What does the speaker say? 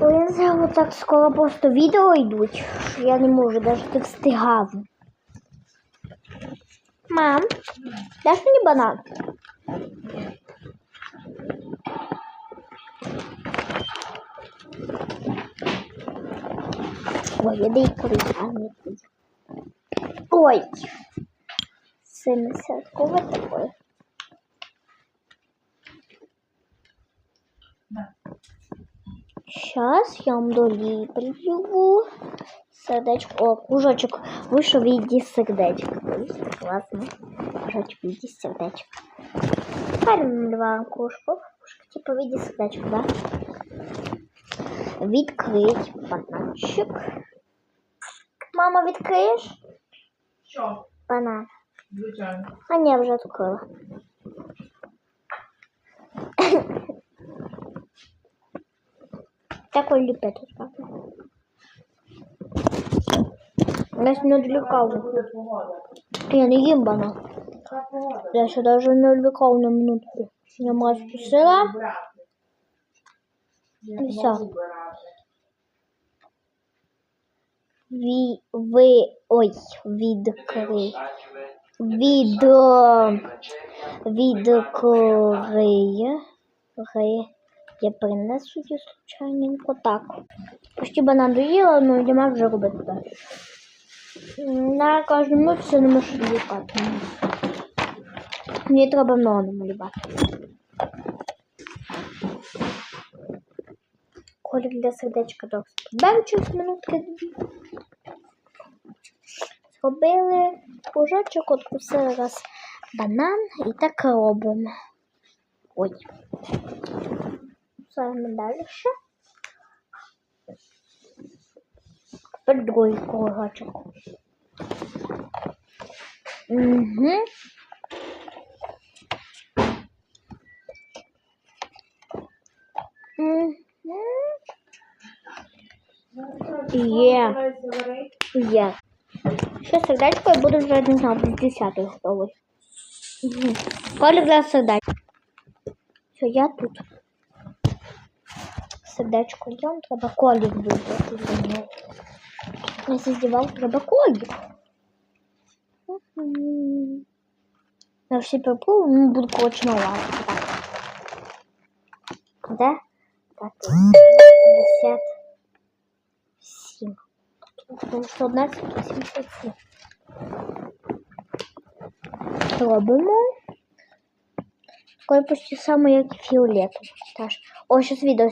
Не знаю, так скоро просто відео йдуть, що я не можу навіть не встигаю. Мам, даш мені банан? Ой, я дай корейка. Ой. 70 кого такое? Сейчас я вам доліплю сердечко. О, кружочок вийшов в віді сердечка. Видите, класно. Кружочок в віді сердечка. Тепер два кружку. Кружка типу в віді сердечка, да? Відкрить бананчик. Мама, відкриєш? Що? Банан. Звичайно. А ні, вже відкрила. Так он любит папа. Нас не отвлекал. Я не їм банан. Я ще даже не отвлекал на минутку. Я. Брати. Я І все. Ві, ви, ой, відкрий. Від, е, відкриє. Я принесу її случайненько так. Почти банан доїла, але нема вже робити далі. На кожну минуту це не можу лікати. Мені треба много намалювати. Колір для сердечка. Дам через минутки дві. Зробили кружочок, откусили раз банан і так робимо. Ой. Писаємо далі. Тепер другий кружочок. Угу. Є. Є. Ще сердечко і буду вже не знаю, з 10 готовий. Угу. Колір для сердечка. Все, я тут. Сердечко йдем, треба колір вибрати для нього. Я здівав, треба колір. Мгм. Я всі попробую, ну, буду коричневувати. Так. Де? Так, 57. Тому що одна це 77. Робимо. Такое почти саме, як і фіолетовий. Теж. О, зараз відео